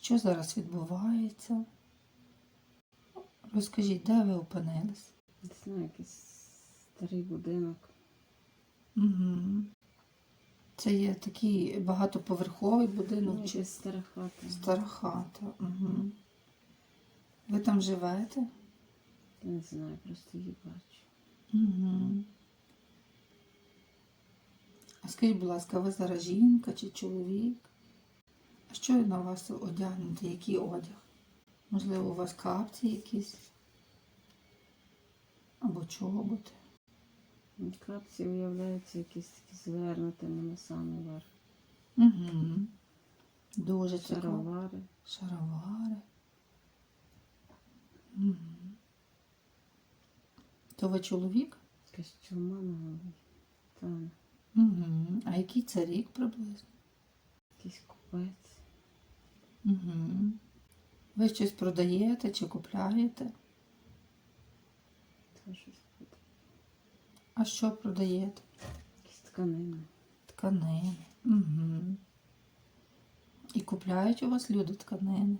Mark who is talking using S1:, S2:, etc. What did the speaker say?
S1: Що зараз відбувається? Розкажіть, де ви опинились?
S2: Не знаю, якийсь старий будинок.
S1: Угу. Це є такий багатоповерховий будинок
S2: Ну,
S1: чи
S2: якась стара хата.
S1: стара хата. Угу. Ви там живете?
S2: Я не знаю, просто її бачу.
S1: Угу. А скажіть, будь ласка, ви зараз жінка чи чоловік? Що на вас одягнути? Який одяг? Можливо, у вас капці якісь? Або чоботи?
S2: Капці виявляються якісь такі звернутими на самий верх.
S1: Угу. Дуже цікаво.
S2: Шаровари.
S1: Шаровари. Угу. То ви чоловік?
S2: Якась чума на голові. Там
S1: Угу. А який це рік приблизно?
S2: якийсь купець.
S1: Угу. Ви щось продаєте чи купляєте?
S2: Та щось буде.
S1: А що продаєте?
S2: Якісь тканини.
S1: Тканини. Угу. І купляють у вас люди тканини.